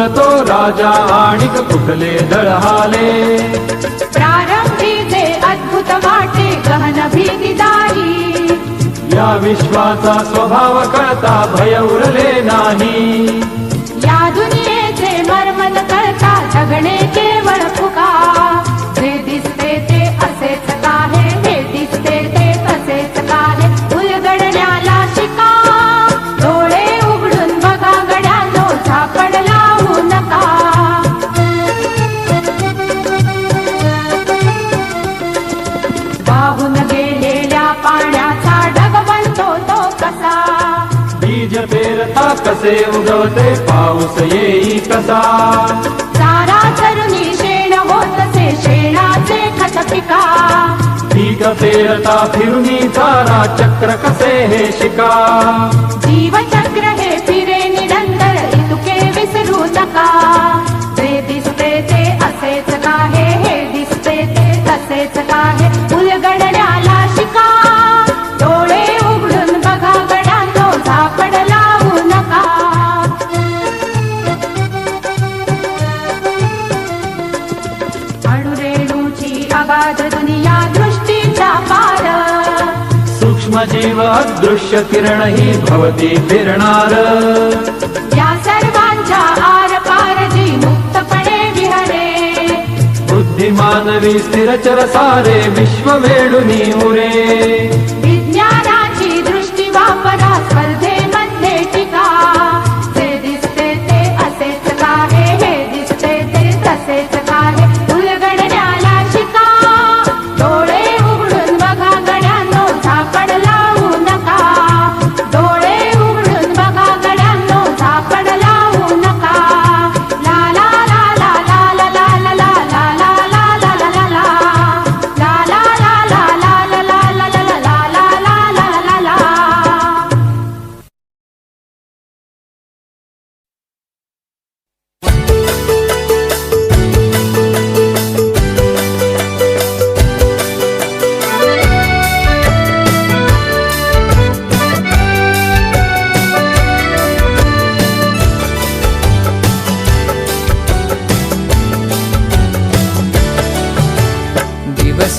बोलतो राजा आणिक कुठले दळहाले. प्रारंभी जे अद्भुत वाटे गहन भीतीदारी या विश्वाचा स्वभाव कळता भय उरले नाही. बीज पेरता कसे उगवते पाऊस येई कसा? चारा चरुणी शेण होतसे शेणाचे खत पिका. पीक पेरता फिरुनी चारा चक्र कसे हे शिका? जीवचक्र दृश्यकिरणैः भवति प्रेरणार। या सर्वाञ्चा भवतीर मुक्तपणे विहरे। बुद्धिमानवि स्थिरचरसारे विश्वमेणुनीमुरे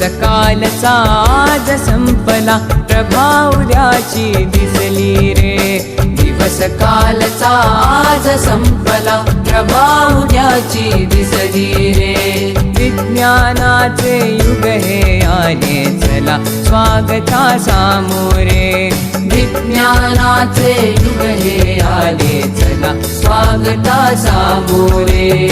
दिवस आज संपला. प्रभावल्याची दिसली रे. दिवस कालचा आज संपला. प्रभावल्याची दिसली रे. विज्ञानाचे युग हे आले चला. स्वागता सामोरे विज्ञानाचे युग हे आले चला. स्वागता सामोरे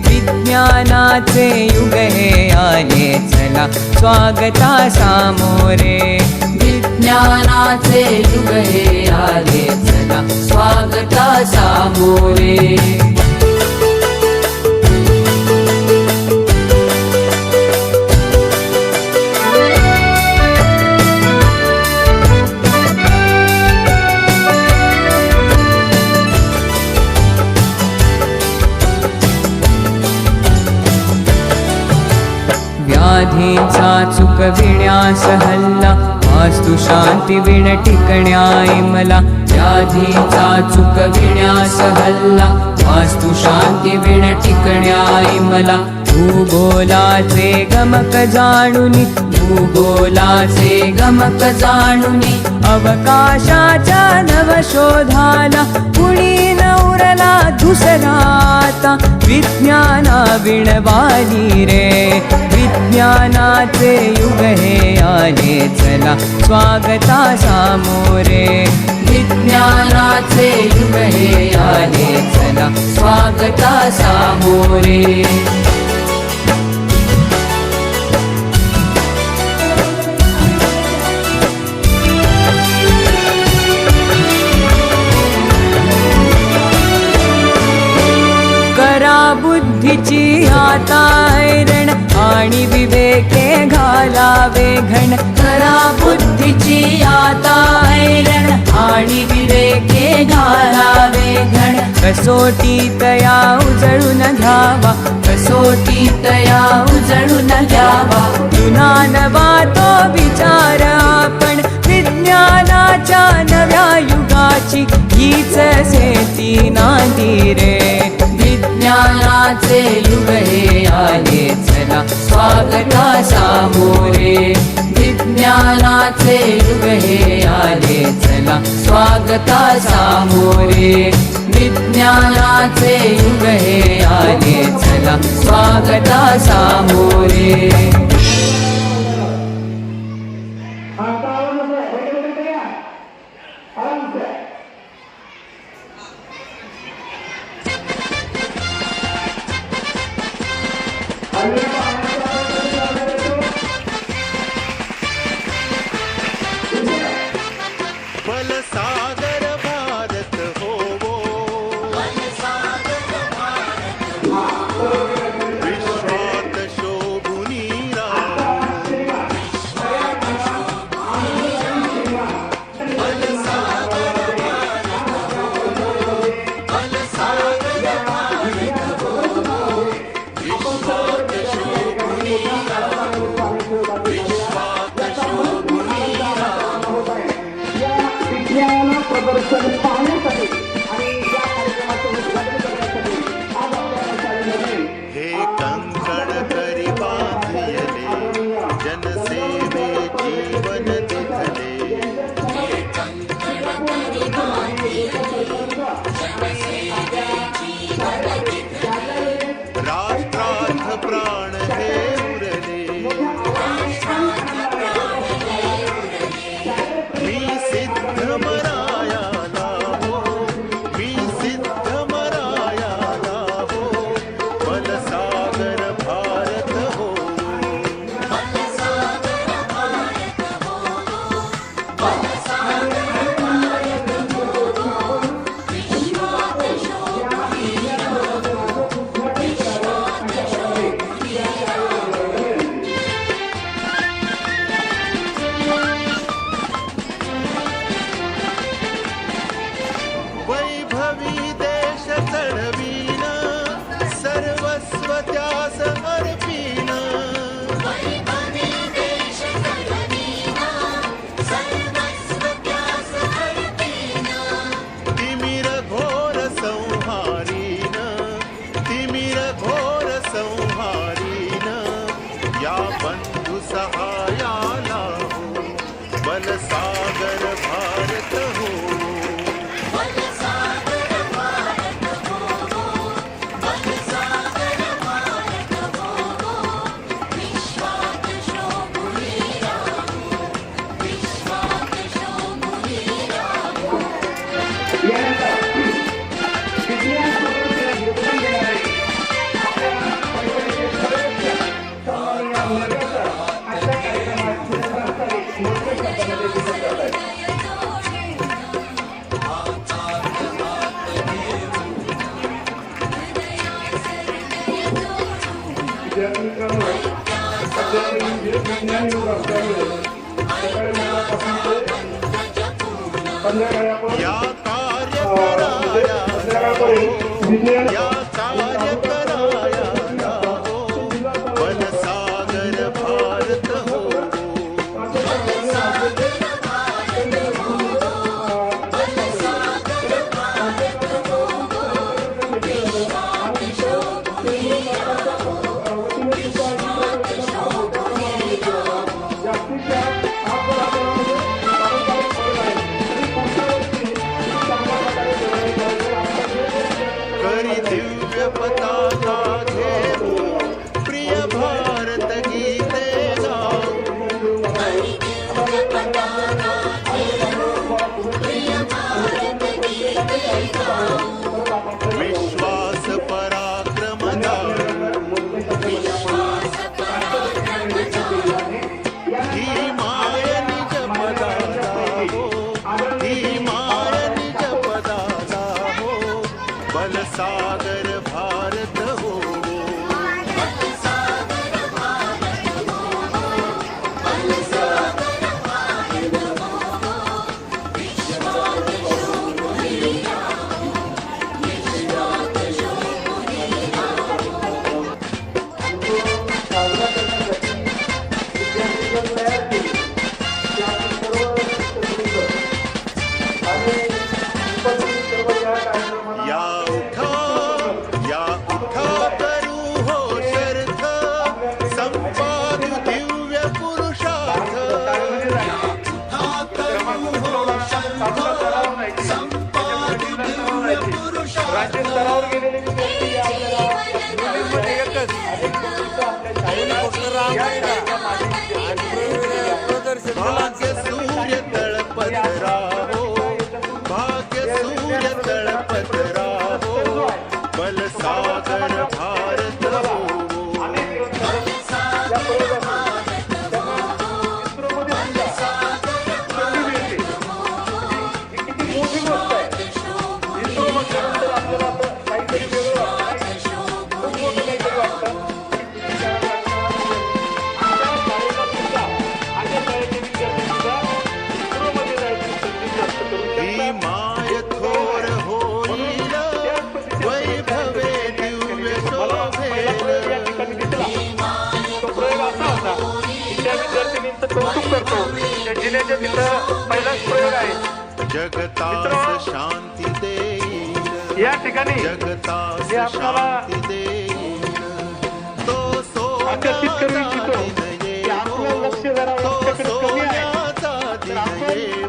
विज्ञानाचे युग हे आले चला स्वागता सामोरे. विज्ञानाचे युग हे आले चला स्वागता सामोरे. चुकविण्यास हल्ला. आज तू शांती विण टिकण्याय मला. व्याधीचा चुक विण्यास हल्ला. आज तू शांती विण टिकण्याय मला. भूगोलाचे गमक जाणुनी. भूगोलाचे गमक जाणुनी. अवकाशाच्या नवशोधाला कुणी नवरला दुसरा आता विज्ञाना विणवाली रे विज्ञानाचे युग हे आले चला स्वागता सामोरे विज्ञानाचे युग हे आले चला स्वागता सामोरे बुद्धीची आता ऐरण आणि विवेके घालावे घण. करा बुद्धीची आता ऐरण आणि विवेके घालावे घण. कसोटी तया उजळून घ्यावा कसोटी तया उजळून घ्यावा. जुना तो विचार आपण विज्ञानाच्या नव्या युगाची. हीच सेती नांदी रे. ज्ञानाचे युग हे आले चला. स्वागता सामोरे. विज्ञानाचे युग हे आले चला. स्वागता सामोरे. विज्ञानाचे युग हे आले चला. स्वागता सामोरे. विज्ञान या कार्य म्हणजे कराया संध्याकाळपर्यंत विज्ञान या कार्य कराया जिल्ह्याच्या तिथं पहिलाच प्रयोग आहे. जगतास शांती देईल या ठिकाणी जगतास शांती देईल तो सोन्याचा दिन की आपलं येवो. लक्ष जरा तो सोन्याचा तर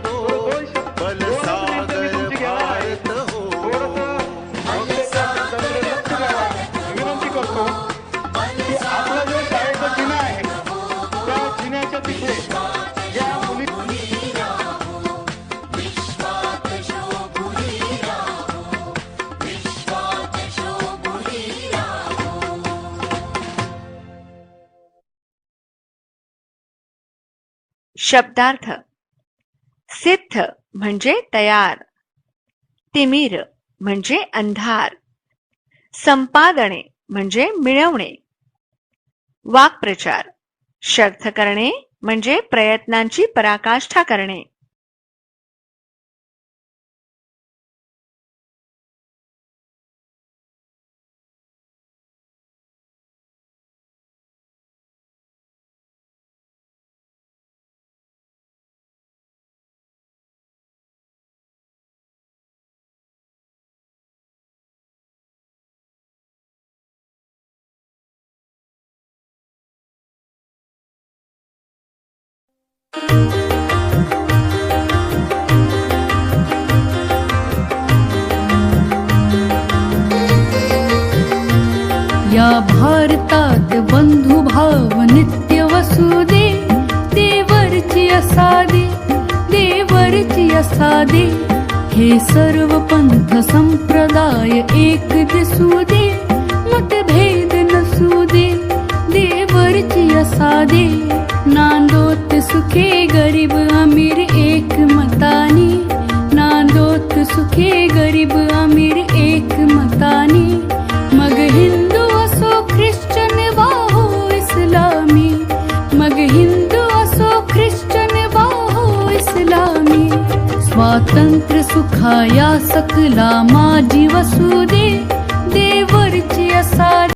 शब्दार्थ. सिद्ध म्हणजे तयार. तिमिर म्हणजे अंधार. संपादने म्हणजे मिळवणे. वाक्प्रचार. शर्थ करणे म्हणजे प्रयत्नांची पराकाष्ठा करणे. या भारतात बन्धुभाव नित्यवसुदे देवर्चि असादे देवर्चि असादे हे सर्वपन्थ दाय एक दिसु दे मतभेद नसु देवर्चि असादे नान्द सुखे गरीब अमीर एक मतानी। नांदोत सुखे गरीब अमीर एक मतानी। मग हिंदू असो ख्रिश्चन वा हो इस्लामी। मग हिंदू असो ख्रिश्चन हो इस्लामी। स्वातंत्र्य सुखाया सकला वसुदे। देवरची असा